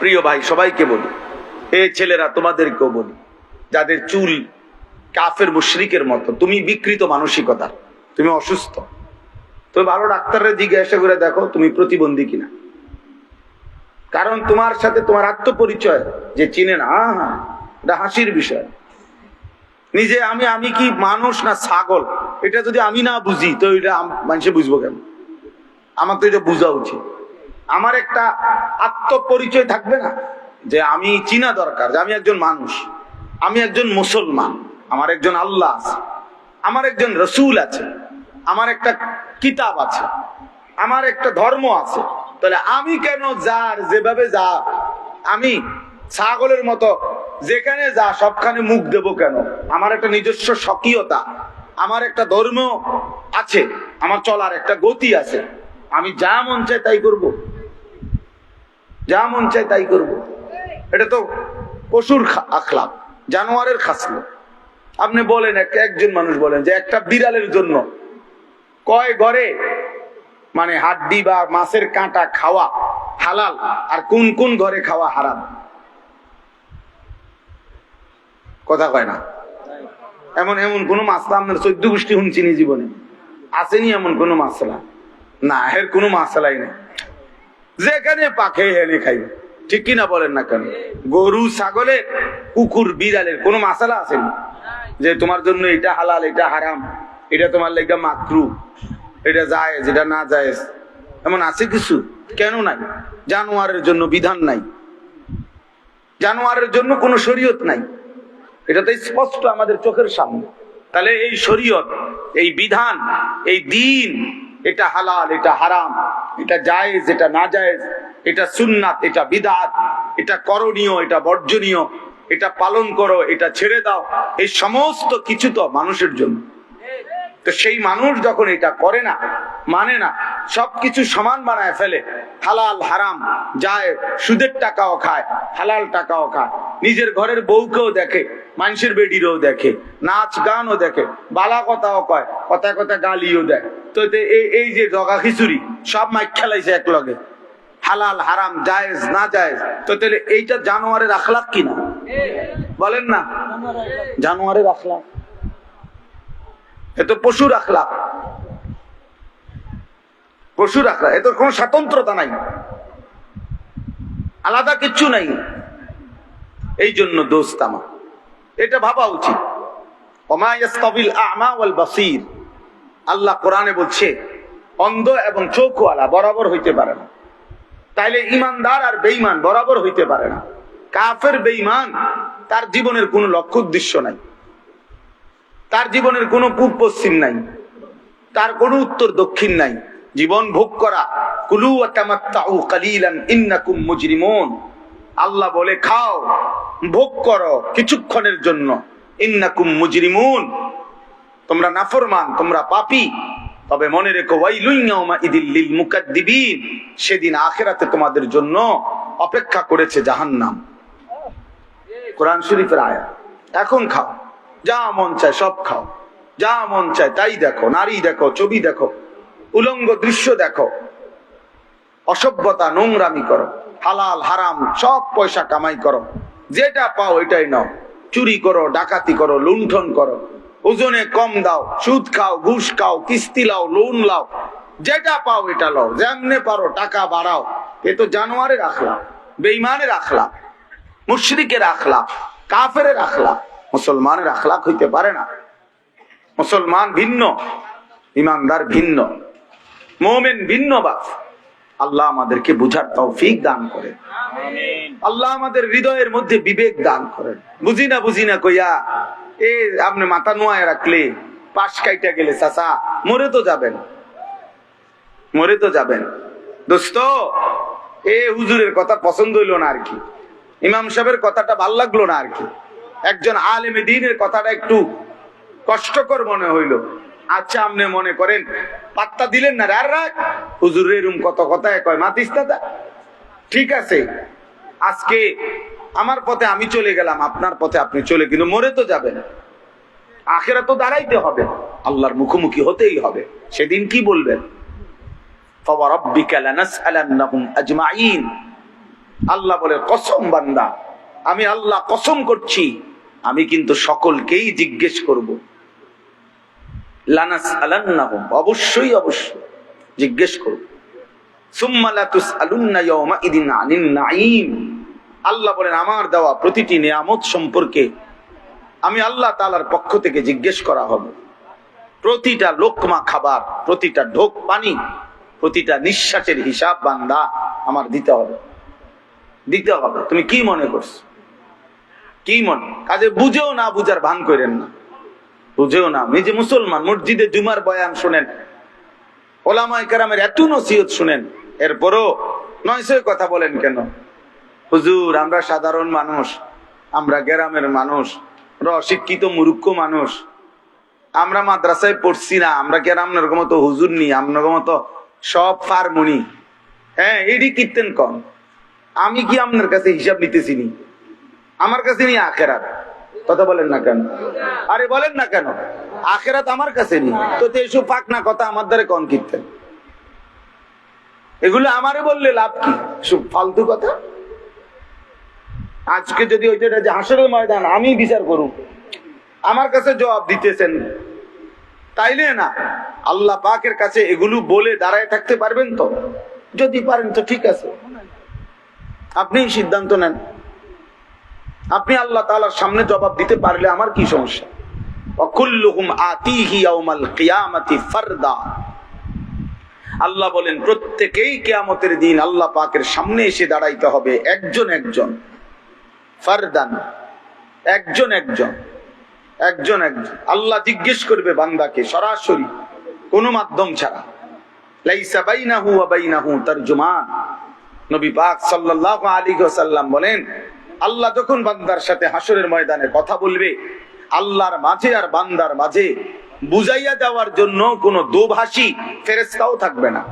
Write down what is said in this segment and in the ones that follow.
প্রিয় ভাই সবাইকে বলি এ ছেলেরা তোমাদেরকেও বলি যাদের চুল কাফের মুশরিকের মতো তুমি বিকৃত মানসিকতা তুমি অসুস্থ তুমি ভালো ডাক্তারের জিজ্ঞাসা করে দেখো তুমি প্রতিবন্ধী কিনা। কারণ তোমার সাথে তোমার আত্মপরিচয় যে চিনে না হ্যাঁ, এটা হাসির বিষয়। নিজে আমি আমি কি মানুষ না ছাগল? এটা যদি আমি না বুঝি তো এটা মানুষে বুঝব কেন? আমার তো এটা বোঝা উচিত। আমার একটা আত্মপরিচয় থাকবে না? যে আমি চিনা দরকার, যে আমি একজন মানুষ, আমি একজন মুসলমান, আমার একজন আল্লাহ আছে, আমার একজন রসুল আছে, আমার একটা কিতাব আছে, আমার একটা ধর্ম আছে, তাহলে আমি কেন যার, যেভাবে যা, আমি ছাগলের মতো যেখানে যা, সবখানে মুখ দেব কেন? আমার একটা নিজস্ব স্বকীয়তা, আমার একটা ধর্ম আছে, আমার চলার একটা গতি আছে, আমি যা মন চাই তাই করব। যা মন চাই তাই করব। এটা তো পশুর আখলাপ জানোয়ারের খাসলো। আপনি বলেন, এক- একজন মানুষ বলেন যে একটা বিড়ালের জন্য কয় ঘরে মানে হাড্ডি বা মাছের কাঁটা খাওয়া হালাল আর কোন কোন ঘরে খাওয়া হারাম? কথা কয় না? এমন এমন কোন মাছলা আপনার চোদ্দ গোষ্ঠী শুনছিনি জীবনে। আসেনি এমন কোন মাছলা না, এর কোনো মাছলাই নেই। যেখানে পাখে হেনে খাইবে। ঠিক কিনা বলেন না কেন? গরু ছাগলের কুকুর, বিড়ালের কোনো মাসালা আসেনি যে তোমার জন্য এটা হালাল, এটা হারাম, এটা তোমার লেগা মাকরু, এটা যায় যেটা না যায় এমন আছে কিছু? কেন নাই? জানোয়ারের জন্য বিধান নাই। জানোয়ারের জন্য কোনো শরীয়ত নাই। এটা তো স্পষ্ট আমাদের চোখের সামনে। তাহলে এই শরীয়ত, এই বিধান, এই দিন এটা হালাল, এটা হারাম, এটা জায়েজ, এটা না জায়েজ এটা সুন্নাত, এটা বিদাত, এটা করণীয়, এটা বর্জনীয়, এটা পালন করো, এটা ছেড়ে দাও, এই সমস্ত কিছু তো মানুষের জন্য। তো সেই মানুষ যখন এটা করে না মানে না, সবকিছু সমান বানায় ফেলে। হালাল হারাম, যায়, সুদের টাকাও খায়, হালাল টাকাও খায়। নিজের ঘরের বউকেও দেখে, মানুষের বেডিরও দেখে, নাচ গানও দেখে, বালা কথাও কয় কথা কথা গালিও দেয়। তো এই যে জগা খিচুড়ি, সব মাইক খেলাইছে এক লগে হালাল হারাম, জায়েজ, না জায়েজ। তো তাহলে এইটা জানোয়ারের আখলাক কিনা? বলেন না। জানোয়ারের আখলাক এ তো পশুর আখলাক পশুর আখলাক এত কোনো স্বাতন্ত্রতা নাই। আলাদা কিচ্ছু নাই। এই জন্য দোস্ত আমার। এটা ভাবা উচিত। আল্লাহ কোরআনে বলছে, অন্ধ এবং চোখওয়ালা বরাবর হইতে পারে না। তাইলে ইমানদার আর বেঈমান বরাবর হইতে পারে না। কাফের বেঈমান, তার জীবনের কোনো লক্ষ্য উদ্দেশ্য নাই। তার জীবনের কোনো পূব পশ্চিম নাই। তার কোনো উত্তর দক্ষিণ নাই। জীবন ভোগ করা। কুলু ইন্নাকুম মুজরিমুন। আল্লাহ বলে, খাও, ভোগ করো কিছুক্ষণের জন্য। ইন্নাকুম মুজরিমুন। তোমরা নাফরমান, তোমরা পাপী। তবে মনে রেখো, ওয়াইলুন ইয়াউমা ইদিল লিল মুকাদ্দিবিন। সেদিন আখিরাতে তোমাদের জন্য অপেক্ষা করেছে জাহান্নাম। কোরআন শরীফের আয়াত। এখন খাও। যা মন চায় সব খাও। যা মন চায় তাই দেখো, নারী দেখো, ছবি দেখো, উলঙ্গ দৃশ্য দেখো। অসভ্যতা নোংরামি করো, হালাল, হারাম, সব পয়সা কামাই করো। যেটা পাও এটাই নাও। চুরি করো, ডাকাতি করো, লুণ্ঠন করো। ওজনে কম দাও, সুদ খাও, ঘুষ খাও, কিস্তি লাও, লোন লাও। যেটা পাও এটা লাও। যেমনে পারো টাকা বাড়াও। এ তো জানোয়ারের আখলা বেইমানের আখলা মুশরিকের আখলা কাফের আখলা মুসলমানের আখলাক হইতে পারে না। মুসলমান ভিন্ন ইমানদার ভিন্ন মোমেন ভিন্ন বাপ। আল্লাহ আমাদেরকে বুঝার তৌফিক দান করে আল্লাহ আমাদের হৃদয়ের মধ্যে বিবেক দান করেন। বুঝি না বুঝি না কইয়া এ আপনি মাথা নোয়ায় রাখলে পাশ কাইটা গেলে চাচা মরে তো যাবেন। মরে তো যাবেন। দোস্ত এ হুজুরের কথা পছন্দ হইল না আর কি। ইমাম সাহেবের কথাটা ভালো লাগল না আর কি। একজন আলেমে দিনের কথাটা একটু কষ্টকর মনে হইল। আচ্ছা আপনি মনে করেন, পাত্তা দিলেন না আর রাগ! হুজুর, এরম কত কথায় কয়, মাতিস দাদা ঠিক আছে, আজকে আমার পথে আমি চলে গেলাম, আপনার পথে আপনি চলে, কিন্তু মরে তো যাবেন। আখেরা তো দাঁড়াইতে হবে, আল্লাহর মুখোমুখি হতেই হবে। সেদিন কি বলবেন? আল্লাহ বলে, কসম বান্দা আমি আল্লাহ কসম করছি, আমি কিন্তু সকলকেই জিজ্ঞেস করব। লানাস আলান্নাহুম অবশ্যই অবশ্যই জিজ্ঞেস করব। আল্লাহ বলেন, আমার দেওয়া প্রতিটি নিয়ামত সম্পর্কে আমি আল্লাহ তাআলার পক্ষ থেকে জিজ্ঞেস করা হবে। প্রতিটা লোকমা খাবার, প্রতিটা ঢোক পানি, প্রতিটা নিঃশ্বাসের হিসাব বান্দা আমার দিতে হবে। দিতে হবে। তুমি কি মনে করছ? কি মনে? কাজে বুঝেও না, বুঝার ভান করেন না। বুঝেও না। নিজে মুসলমান, মসজিদে জুমার বয়ান শোনেন ওলামাই কারামের এত নসিহত শুনেন, এরপরও নয়সের কথা বলেন কেন? হুজুর, আমরা সাধারণ মানুষ, আমরা গ্রামের মানুষ, আমরা অশিক্ষিত, মূর্খ মানুষ। আমরা মাদ্রাসায় পড়ছি না, আমরা কেন আপনার মতো হুজুর নি আপনার মতো সব ফার্মনি। হ্যাঁ এডি কীর্তেন কম। আমি কি আপনার কাছে হিসাব নিতেছি নি? আমার কাছে নি আখেরাত। কথা বলেন না কেন? আরে বলেন না কেন? আখেরাত আমার কাছে নি তো এসব পাক না কথা আমার দ্বারা কন কীর্তেন? এগুলো আমারে বললে লাভ কি? সব ফালতু কথা? আজকে যদি ওইটা যে হাসরের ময়দান, আমি বিচার করুন আমার কাছে জবাব দিতেছেন। তাইলে না, আল্লাহ পাকের কাছে এগুলো বলে দাঁড়ায় থাকতে পারবেন তো? যদি পারেন তো ঠিক আছে। আপনি সিদ্ধান্ত নেন। আপনি আল্লাহ তাআলার সামনে জবাব দিতে পারলে আমার কি সমস্যা? আল্লাহ বলেন, প্রত্যেকেই কেয়ামতের দিন আল্লাহ পাকের সামনে এসে দাঁড়াইতে হবে, একজন একজন। ফারদান, একজন একজন একজন একজন। আল্লাহ জিজ্ঞেস করবে বান্দাকে, সরাসরি, কোনো মাধ্যম ছাড়া। লাইসা বাইনাহু বাইনাহু, তারজুমান। নবী পাক সাল্লাল্লাহু আলাইহি ওয়াসাল্লাম বলেন আল্লাহ যখন বান্দার সাথে হাসরের ময়দানে কথা বলবে আল্লাহর মাঝে আর বান্দার মাঝে বুঝাইয়া দেওয়ার জন্য কোনো দোভাষী ফেরেশতাও থাকবে না।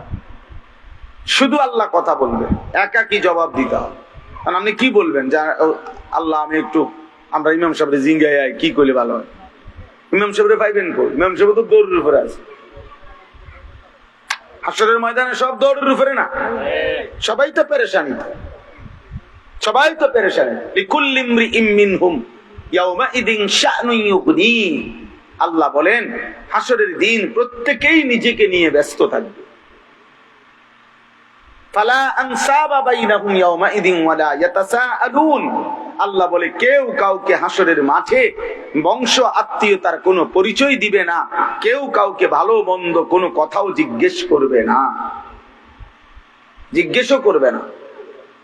শুধু আল্লাহ কথা বলবে একা কি জবাব দিতে হবে। কারণ আপনি কি বলবেন? যে আল্লাহ আমি একটু আমরা ইমাম সাহেবের জিঙ্গাই আয়, কি করলে ভালো হয়? ইমাম সাহেবের পাইবেন কই? ইমাম সাহেব তো দৌড়ের উপরে আছে। হাসরের ময়দানে সব দৌড়ের উপরে না? সবাই তো পেরেশানি। সবাই তো আল্লাহ বলেন হাসরের দিন প্রত্যেকেই নিজেকে নিয়ে ব্যস্ত থাকবে। আল্লাহ বলে, কেউ কাউকে হাসরের মাঠে বংশ, আত্মীয়তার কোনো পরিচয় দিবে না। কেউ কাউকে ভালো, মন্দ কোনো কথাও জিজ্ঞেস করবে না। জিজ্ঞেসও করবে না।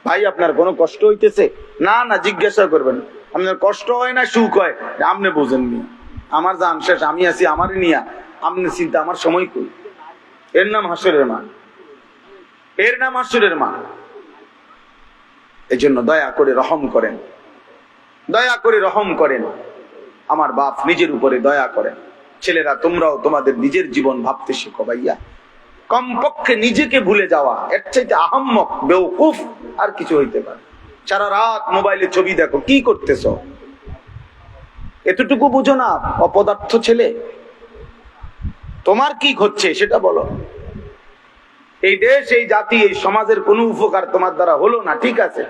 ভাই, আপনার কোনো কষ্ট হইতেছে? না না, জিজ্ঞাসা করবেন। আপনার কষ্ট হয় না, সুখ হয়? আপনি বোঝেননি আমার জান শেষ, আমি আছি, আমারই নিয়া। আপনি চিন্তা, আমার সময় কই? এর নাম হাসরের মা। এর নাম হাসরের মা। এই জন্য দয়া করে রহম করেন। দয়া করে রহম করেন। আমার বাপ নিজের উপরে দয়া করেন। ছেলেরা, তোমরাও তোমাদের নিজের জীবন ভাবতে শেখো ভাইয়া। কমপক্ষে নিজেকে ভুলে যাওয়া। এর চাইতে আহম্মক বেউকুফ আর কিছু হইতে পারে। সারা রাত মোবাইলে ছবি দেখো, কি করতেছ? এতটুকু বুঝো না, অপদার্থ ছেলে। তোমার কি হচ্ছে সেটা বলো। এই দেশ, এই জাতি, এই সমাজের কোনো উপকার তোমার দ্বারা হলো না, ঠিক আছে।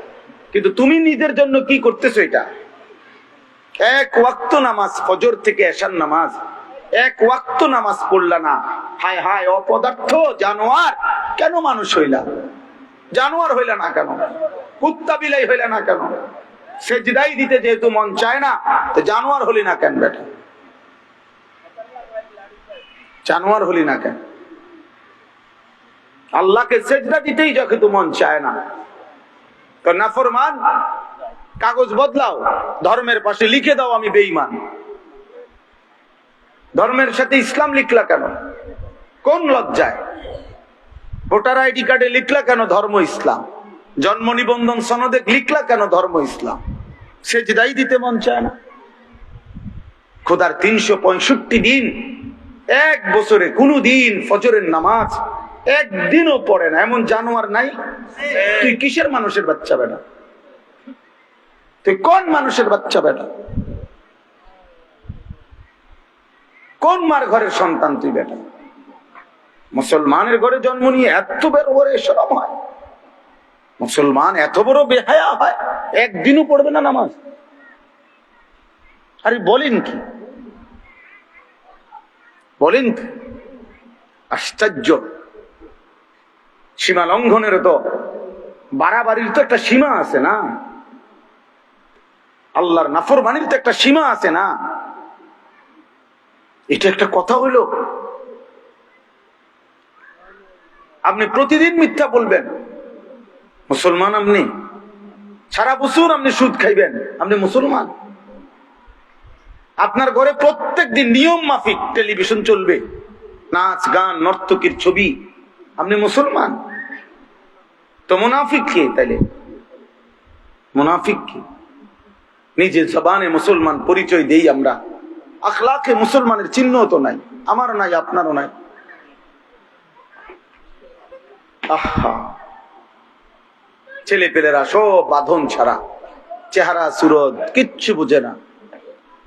কিন্তু তুমি নিজের জন্য কি করতেছো এটা? এক ওয়াক্ত নামাজ, ফজর থেকে এশার নামাজ। এক ওয়াক্ত নামাজ পড়লা না। হায় হায়, অপদার্থ জানোয়ার, কেন মানুষ হইলা? জানোয়ার হইলা না কেন? কুত্তা বিলাই হইলা না কেন? সেজদাই দিতে যেহেতু মন চায় না, তো জানোয়ার হলি না কেন বেটা? জানোয়ার হলি না কেন? আল্লাহকে সেজদা দিতেই যেহেতু মন চায় না। তো নাফরমান কাগজ বদলাও, ধর্মের পাশে লিখে দাও আমি বেঈমান। ধর্মের সাথে ইসলাম লিখলা কেন? কোন লজ্জায়? ভোটার আইডি কার্ডে লিখলা কেন ধর্ম ইসলাম? জন্ম নিবন্ধন সনদে লিখলা কেন ধর্ম ইসলাম? সে সেজদাই দিতে মন চায় না। খোদার তিনশো পঁয়ষট্টি দিন, এক বছরে কোনো দিন ফজরের নামাজ একদিনও পড়ে না। এমন জানোয়ার নাই? তুই কিসের মানুষের বাচ্চা বেটা? তুই কোন মানুষের বাচ্চা বেটা? কোন মার ঘরের সন্তান তুই বেটা? মুসলমানের ঘরে জন্ম নিয়ে এত বের ওরে সরম হয়। মুসলমান এত বড় বেহায়া হয়, একদিনও পড়বে না নামাজ। আরে বলেন কি? বলেন কি? আশ্চর্য। সীমা লঙ্ঘনের তো বাড়াবাড়ির তো একটা সীমা আছে না? আল্লাহর নাফরমানির তো একটা সীমা আছে না? এটা একটা কথা হইল? আপনি প্রতিদিন মিথ্যা বলবেন। মুসলমান আপনি? সারা বছর আপনি সুদ খাইবেন। আপনি মুসলমান? আপনার ঘরে প্রত্যেক দিন নিয়ম মাফিক টেলিভিশন চলবে। নাচ, গান, নর্তকীর ছবি। আপনি মুসলমান? তো মুনাফিক কে তাইলে? মুনাফিক কে? নিজের জবানে মুসলমান পরিচয় দেই আমরা। আখলাকে মুসলমানের চিহ্ন তো নাই, আমারও নাই, আপনারও নাই। আহা। ছেলে পেলেরা সব বাঁধন ছাড়া, চেহারা, সুরত, কিচ্ছু বুঝে না।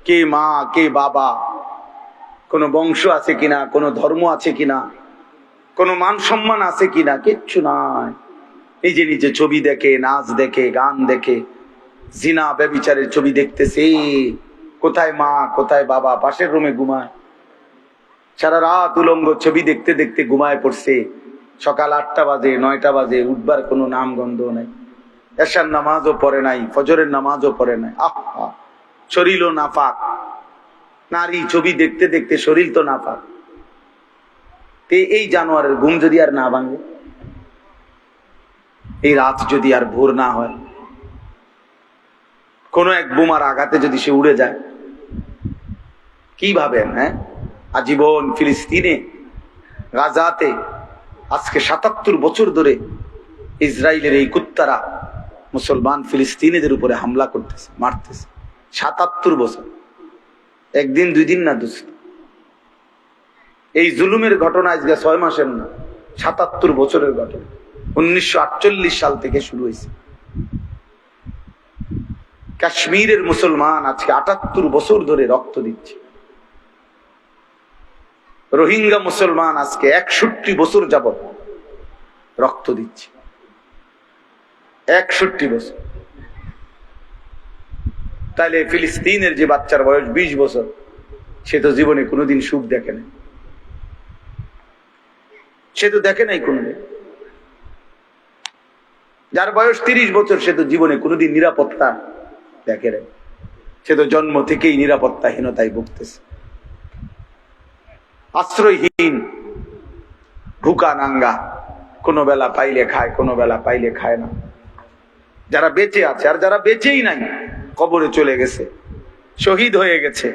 কে মা, কে বাবা, কোনো বংশ আছে কিনা, কোনো ধর্ম আছে কিনা, কোনো মান সম্মান আছে কিনা, কিচ্ছু নাই। নিজে নিজে ছবি দেখে, নাচ দেখে, গান দেখে, জিনা ব্যবিচারের ছবি দেখতেছে। কোথায় মা, কোথায় বাবা, পাশের রুমে ঘুমায়। সারা রাত উলঙ্গ ছবি দেখতে দেখতে ঘুমায় পড়ছে। সকাল আটটা বাজে, নয়টা বাজে, উঠবার কোনো নাম গন্ধ নাই। এশার নামাজও পড়ে নাই, ফজরের নামাজও পড়ে নাই। আহা শরীরও নাফাক। নারী ছবি দেখতে দেখতে শরীর তো নাফাক। তে এই জানোয়ারের ঘুম যদি আর না ভাঙে, এই রাত যদি আর ভোর না হয়, কোন এক বোমার আঘাতে যদি সে উড়ে যায় কি ভাবেন হ্যাঁ? আজীবন ফিলিস্তিনে, গাজাতে, আজকে সাতাত্তর বছর ধরে ইসরায়েলের এই কুত্তারা মুসলমান ফিলিস্তিনিদের উপরে হামলা করতেছে, মারতেছে। সাতাত্তর বছর। একদিন, দুই দিন না দুস্থ এই জুলুমের ঘটনা আজকে ছয় মাসের না, সাতাত্তর বছরের ঘটনা। উনিশশো আটচল্লিশ সাল থেকে শুরু হয়েছে। কাশ্মীরের মুসলমান আজকে আটাত্তর বছর ধরে রক্ত দিচ্ছে। রোহিঙ্গা মুসলমান আজকে একষট্টি বছর যাবত রক্ত দিচ্ছে। একষট্টি বছর। তাইলে ফিলিস্তিনের যে বাচ্চার বয়স বিশ বছর, সে তো জীবনে কোনোদিন সুখ দেখে নাই। সে তো দেখে নাই কোনোদিন। যার বয়স তিরিশ বছর, সে তো জীবনে কোনোদিন নিরাপত্তা দেখে নাই। সে তো জন্ম থেকেই নিরাপত্তাহীনতায় ভুগতেছে। আশ্রয়হীন। ভুকা নাঙ্গা। কোনো বেলা পাইলে খায়, কোনো বেলা পাইলে খায় না। যারা বেঁচে আছে, আর যারা বেঁচেই নাই, কবরে চলে গেছে। শহীদ হয়ে গেছে,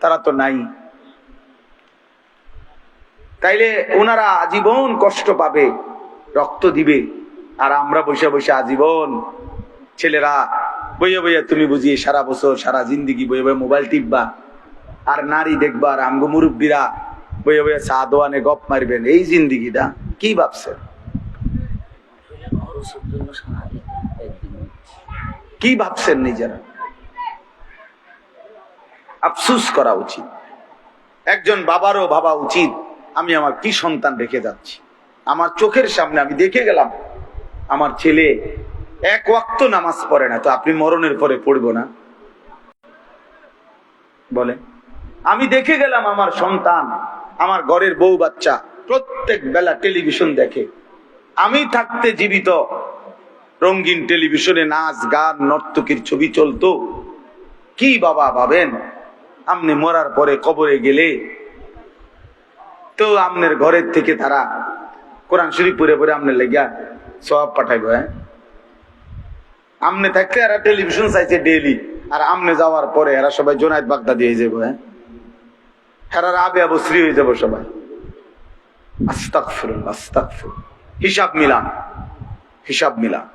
তারা তো নাই। তাইলে ওনারা আজীবন কষ্ট পাবে, রক্ত দিবে, আর আমরা বসে বসে আজীবন, ছেলেরা, বইয়ে বইয়ে তুমি বুঝিয়ে সারা বছর, সারা জিন্দিগি বইয়ে বইয়ে মোবাইল টিপবা, আর নারী দেখবা, আর আমগো মুরব্বীরা বইয়ে বইয়ে চা দোয়ানে গপ মারবেন, এই জিন্দিগিটা কি ভাবছেন? কি ভাবছেন নিজেরা? আফসুস করা উচিত। একজন বাবারও ভাবা উচিত, আমি আমার কি সন্তান রেখে যাচ্ছি? আমার চোখের সামনে আমি দেখে গেলাম, আমার ছেলে এক ওয়াক্ত নামাজ পড়ে না, তো আপনি মরণের পরে পড়ব না? বলে আমি দেখে গেলাম আমার সন্তান আমার ঘরের বউ বাচ্চা প্রত্যেক বেলা টেলিভিশন দেখে। আমি থাকতে জীবিত। রঙিন টেলিভিশনে নাচ, গান, নর্তকীর ছবি চলতো। কি বাবা ভাবেন? আপনি মরার পরে কবরে গেলে তো আমনের ঘরের থেকে তারা কোরআন শরীফ পরে পরে আমনে লেগা সব পাঠাইব হ্যাঁ? আমনে থাকতে এরা টেলিভিশন চাইছে ডেইলি, আর আমনে যাওয়ার পরে এরা সবাই জোনায়ত বাগদা দিয়ে যাব হ্যাঁ? হেরার আবে আবশ্রী হয়ে যাব সবাই। আস্তাকফিরুল্লাহ আস্তাকফির হিসাব মিলান হিসাব মিলান।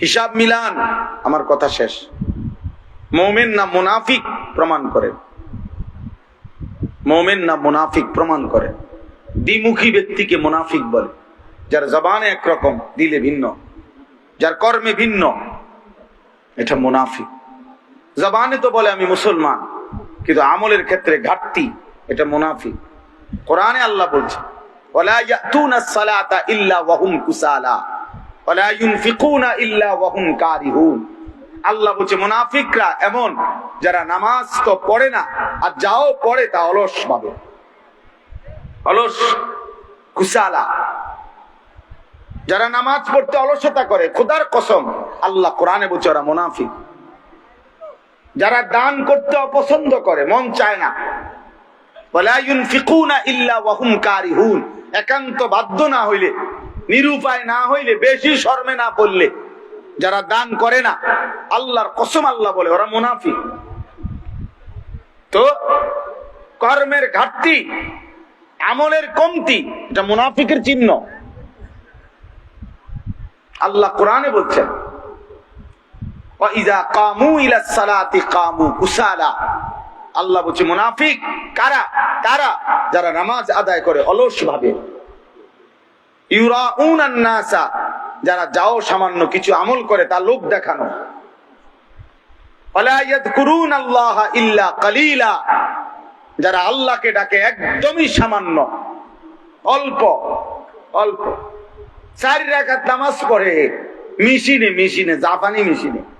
হিসাব মিলান, আমার কথা শেষ। মৌমেন না মুনাফিক প্রমাণ করেন মোমেন না মুনাফিক প্রমাণ করে। দ্বিমুখী ব্যক্তিকে মুনাফিক বলে। যার জবানে একরকম, দিলে ভিন্ন। যার কর্মে ভিন্ন, এটা মুনাফিক। জবানে তো বলে আমি মুসলমান। কিন্তু আমলের ক্ষেত্রে ঘাটতি, এটা মুনাফিক। কোরআনে আল্লাহ বলছে এমন, যারা নামাজ তো পড়ে না, আর যাও পড়ে তা অলস ভাবে। অলস যারা নামাজ পড়তে অলসতা করে খোদার কসম, আল্লাহ কোরআনে বলছে, ওরা মুনাফিক। যারা দান করতে অপছন্দ করে, মন চায় না। একান্ত বাধ্য না হইলে, নিরুপায় না হইলে, বেশি শর্মে না পড়লে, যারা দান করে না, আল্লাহর কসম আল্লাহ বলে, ওরা মুনাফিক। তো, কর্মের ঘাটতি, আমলের কমতি, এটা মুনাফিকের চিহ্ন। আল্লাহ কোরআনে বলছেন ইজা কামু ইলা সালাতি কামু উসালা আল্লাহ বলছে, মুনাফিক, কারা? তারা যারা নামাজ আদায় করে অলস ভাবে ইউরাউনান্নাসা যারা যাও সামান্য কিছু আমল করে, তা লোক দেখানো। ইল্লা কালিলা। যারা আল্লাহকে ডাকে একদমই সামান্য। অল্প অল্প। চারি রাখার নামাজ পড়ে, মিশিনে মিশিনে, জাপানি মিশিনে।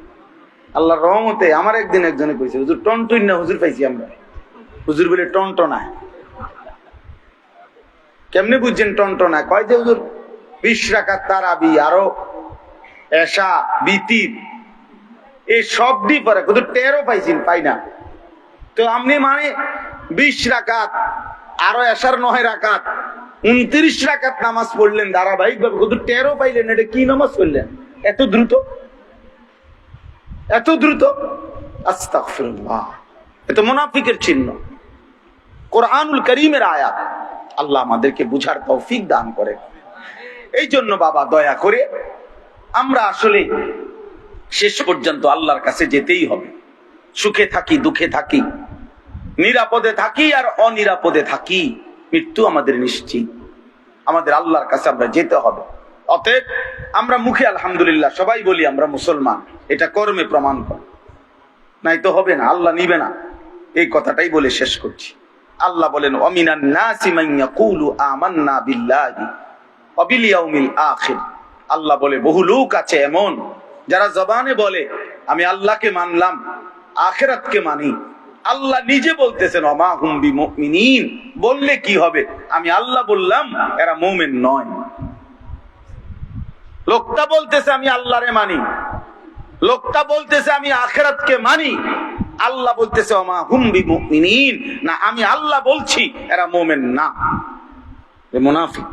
আল্লাহর রহমতে আমার একদিন একজনে কইছে, হুজুর, টন টুই না হুজুর পাইছি আমরা। হুজুর বলে টনটনা কেমনে বুঝছেন টনটনা কয় যে, হুজুর, বিশ রাখার তারাবি, আরও এসা বিতির এই সব দিয়ে পরে। কিন্তু টেরও পাইছেন পাই না। তো আপনি মানে বিশ রাকাত, আরও এসার নয় রাকাত, উনত্রিশ রাকাত নামাজ পড়লেন ধারাবাহিক ভাবে কিন্তু টেরও পাইলেন, এটা কি নামাজ পড়লেন? এত দ্রুত? এত দ্রুত? আস্তাগফিরুল্লাহ। এটা মুনাফিকের চিহ্ন। কোরআনুল করিমের আয়াত। আল্লাহ আমাদেরকে বুঝার তৌফিক দান করে এই জন্য বাবা, দয়া করে আমরা আসলে শেষ পর্যন্ত আল্লাহর কাছে যেতেই হবে। সুখে থাকি, দুঃখে থাকি, নিরাপদে থাকি আর অনিরাপদে থাকি, মৃত্যু আমাদের নিশ্চিত। আমাদের আল্লাহর কাছে আমরা যেতে হবে। অতএব আমরা মুখে আলহামদুলিল্লাহ সবাই বলি আমরা মুসলমান। এটা কর্মে প্রমাণ কর। নাই তো হবে না, আল্লাহ নিবে না। এই কথাটাই বলে শেষ করছি। আল্লাহ বলেন আল্লাহ বলে, বহু লোক আছে এমন যারা জবানে বলে, আমি আল্লাহকে মানলাম, আখেরাতকে মানি। আল্লাহ নিজে বলতেছেন অমা হুম্বি মুমিনিন বললে কি হবে? আমি আল্লাহ বললাম, এরা মুমিন নয়। লোকটা বলতেছে, আমি আল্লাহরে মানি। লোকটা বলতেছে, আমি আখেরাতকে মানি। আল্লাহ বলতেছে অমা হুম্বি মুমিনিন না, আমি আল্লাহ বলছি, এরা মোমেন না। এ মুনাফিক।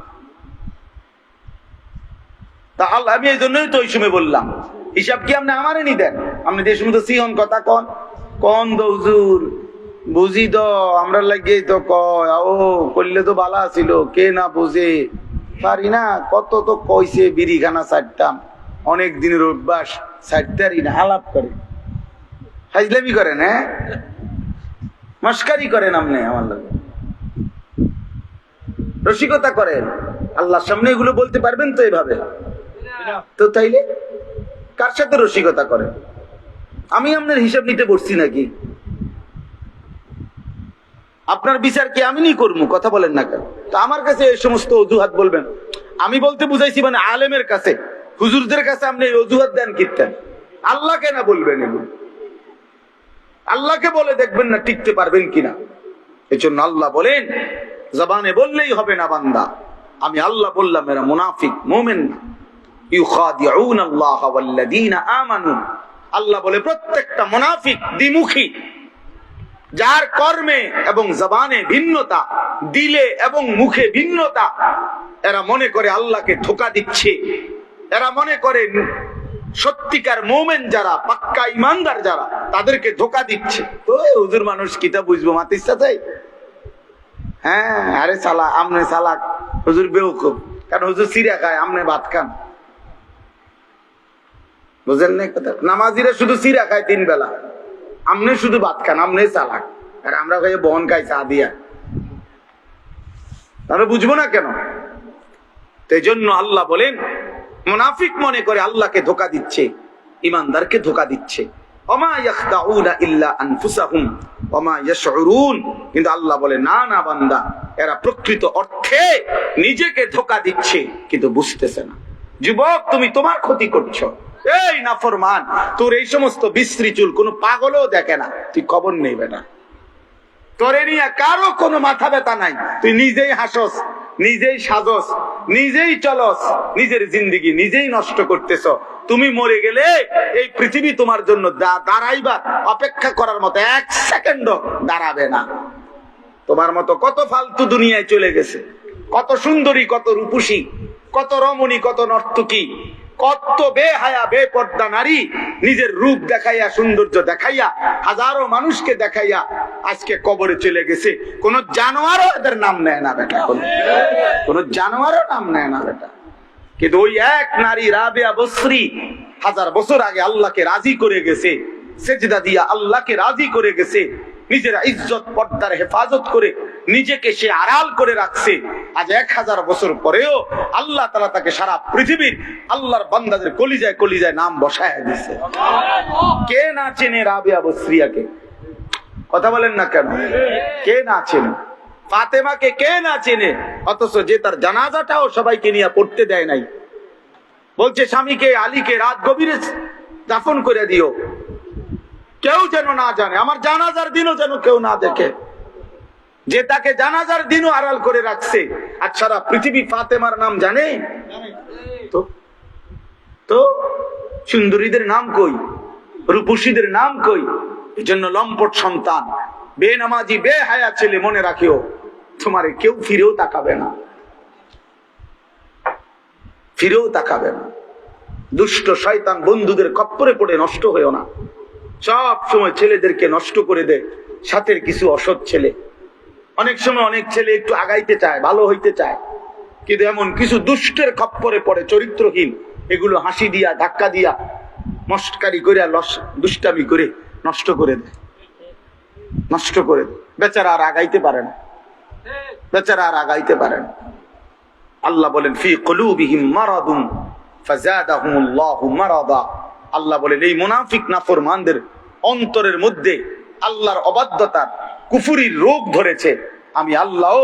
তা আল্লাহ, আমি এই জন্যই তো ওই সময় বললাম। হিসাব কি আপনি আমারে নি দেন? আপনি যে সময় তো সিহন কথা কন। কন দৌজুর বুঝি তো, আমরা লাগে তো কয়। ও করলে তো বালা ছিল, কে না বুঝে? পারি না, কত তো কইছে বিড়িখানা ছাড়তাম অনেক দিনের অভ্যাস আলাপ করে। হাজলামি করেন হ্যাঁ? মস্কারি করেন আপনি আমার লাগে। রসিকতা করেন। আল্লাহর সামনে এগুলো বলতে পারবেন তো এভাবে? তো তাইলে, কার সাথে রসিকতা করেন? আমি আপনার হিসাব নিতে বসছি নাকি? আপনার বিচার কি আমি নি করব? কথা বলেন না কেন? তো আমার কাছে এই সমস্ত অজুহাত বলবেন। আমি বলতে বুঝাইছি মানে আলেমের কাছে। হুজুরদের কাছে আপনি অজুহাত দেন কীর্তেন আল্লাহ কেন বলবেন এগুলো। আল্লাহকে বলে দেখবেন না টিকতে পারবেন কিনা। এই জন্য আল্লাহ বলেন, জবানে বললেই হবে না বান্দা। আমি আল্লাহ বললাম, এরা মুনাফিক, মোমেন আল্লাহ বলে, প্রত্যেকটা মুনাফিক দ্বিমুখী। যার কর্মে এবং জবানে ভিন্নতা, দিলে এবং মুখে ভিন্নতা, এরা মনে করে আল্লাহকে ধোকা দিচ্ছে। এরা মনে করে সত্যিকার মোমেন যারা, পাক্কা ইমানদার যারা, তাদেরকে ধোকা দিচ্ছে। তো হুজুর মানুষ কিতা বুঝব মাতির সাথে হ্যাঁ আরে সালা, আমনে সালাক হুজুর বেউকুব কারণ হুজুর সিরিয়া খায়, আমনে ভাত খান। বুঝেন না কথা? নামাজিরা শুধু সিরা খায় তিন বেলা। আমনে শুধু ভাত খান, আমনে চালাক আর আমরা খাই বহন খাই, চা দিয়া। তাহলে বুঝব না কেন? এই জন্য আল্লাহ বলেন মুনাফিক মনে করে আল্লাহকে ধোকা দিচ্ছে, ইমানদারকে ধোকা দিচ্ছে। কিন্তু আল্লাহ বলে, না না, বান্দা, এরা প্রকৃত অর্থে নিজেকে ধোকা দিচ্ছে, কিন্তু বুঝতেছে না। যুবক, তুমি তোমার ক্ষতি করছ। এই তোর এই সমস্ত বিশ্রী চুল কোনো পাগলও দেখে না। তুই খবর নেই, বেটা। তোরে নিয়ে কারও কোনো মাথা ব্যথা নাই। তুই নিজেই হাসস, নিজেই সাজস, নিজেই চলস, নিজের জিন্দিগি নিজেই নষ্ট করতেছ। তুমি মরে গেলে এই পৃথিবী তোমার জন্য দাঁড়াইবা, অপেক্ষা করার মতো এক সেকেন্ডও দাঁড়াবে না। তোমার মতো কত ফালতু দুনিয়ায় চলে গেছে। কত সুন্দরী, কত রূপসী, কত রমণী, কত নর্তকী কত বেহায়া, বেপর্দা নারী নিজের রূপ দেখাইয়া, সৌন্দর্য দেখাইয়া, হাজারো মানুষকে দেখাইয়া আজকে কবরে চলে গেছে। কোন জানোয়ারও এদের নাম নেয় না বেটা কোন কোন জানোয়ারও নাম নেয় না বেটা। কিন্তু ওই এক নারী, রাবেয়া বসরি, হাজার বছর আগে আল্লাহকে রাজি করে গেছে, সেজদা দিয়া আল্লাহকে রাজি করে গেছে। নিজের ইজ্জত পর্দার হেফাজত করে নিজেকে সে আড়াল করে রাখছে। আজ এক হাজার বছর পরেও আল্লাহ তালা তাকে সারা পৃথিবীর আল্লাহর বান্দাদের কলিজায় কলিজায় নাম বসায় দিছে। কে না চেনে রাবিয়া বসরিয়াকে কথা বলেন না কেন? কে না চেনে? ফাতেমাকে কে না চেনে? অথচ যে তার জানাজাটাও সবাইকে নিয়ে পড়তে দেয় নাই। বলছে, স্বামীকে, আলীকে রাত গভীরে দাফন করে দিও। কেউ যেন না জানে, আমার জানাজার দিনও যেন কেউ না দেখে। যে তাকে জানাজার দিনও আড়াল করে রাখছে, আর সারা পৃথিবী ফাতেমার নাম জানে? তো? তো? সুন্দরীদের নাম কই? রূপসীদের নাম কই? এই জন্য লম্পট সন্তান, বেনামাজি বে হায়া ছেলে মনে রাখিও, তোমারে কেউ ফিরেও তাকাবে না। ফিরেও তাকাবে না। দুষ্ট শয়তান বন্ধুদের কপ্পরে পড়ে নষ্ট হয়েও না। সব সময় ছেলেদেরকে নষ্ট করে দেয়। সাথের কিছু অসৎ ছেলে। অনেক সময় অনেক ছেলে একটু আগাইতে চায়, ভালো হইতে চায়। কিন্তু এমন কিছু দুষ্টের খপ্পরে পড়ে, চরিত্রহীন, এগুলো হাসি দিয়া, ধাক্কা দিয়া, মস্কারি করে দুষ্টামি করে নষ্ট করে দেয়। নষ্ট করে দেয়। বেচারা আর আগাইতে পারে না। বেচারা আর আগাইতে পারে না। আল্লাহ বলেন, ফি কলু কলুবিহিম মারাদুন ফাজাদাহুমুল্লাহু মারাদা। আল্লাহ বলেন, এই মুনাফিক নাফরমানদের অন্তরের মধ্যে আল্লাহর অবাধ্যতার কুফুরির রোগ ধরেছে। আমি আল্লাহ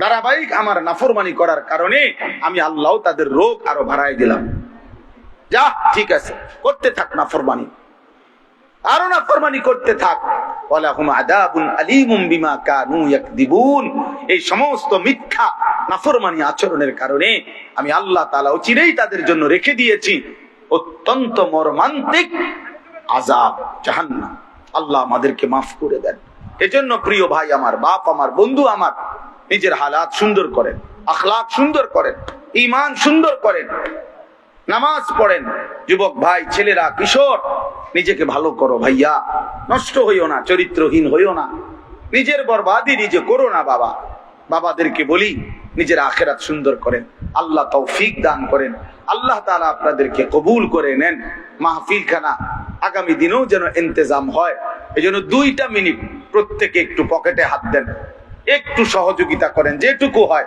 ধারাবাহিক আমার নাফরমানি করার কারণে আমি আল্লাহ তাদের রোগ আরও বাড়াই দিলাম। যা, ঠিক আছে, করতে থাক নাফরমানি। আরও না ফরমানি করতে থাক। এই সমস্ত মিথ্যা নাফরমানি আচরণের কারণে আমি আল্লাহ তাআলা চিরেই তাদের জন্য রেখে দিয়েছি। অত্যন্ত মর্মান্তিক আযাব, জাহান্নাম। আল্লাহ আমাদেরকে মাফ করে দেন। এজন্য প্রিয় ভাই আমার, বাপ আমার, বন্ধু আমার, নিজের হালাত সুন্দর করেন, আখলাক সুন্দর করেন ইমান সুন্দর করেন, নামাজ পড়েন। যুবক ভাই, ছেলেরা, কিশোর, নিজেকে ভালো করো ভাইয়া। নষ্ট হইও না, চরিত্রহীন হইও না। নিজের বরবাদি নিজে করো না বাবা। বাবাদেরকে বলি, নিজের আখেরাত সুন্দর করেন। আল্লাহ তৌফিক দান করেন। আল্লাহ তালা আপনাদেরকে কবুল করে নেন মাহফিল খানা আগামী দিনেও যেন ইন্তজাম হয়। এই জন্য দুইটা মিনিট প্রত্যেকে একটু পকেটে হাত দেন। একটু সহযোগিতা করেন, যেটুকু হয়।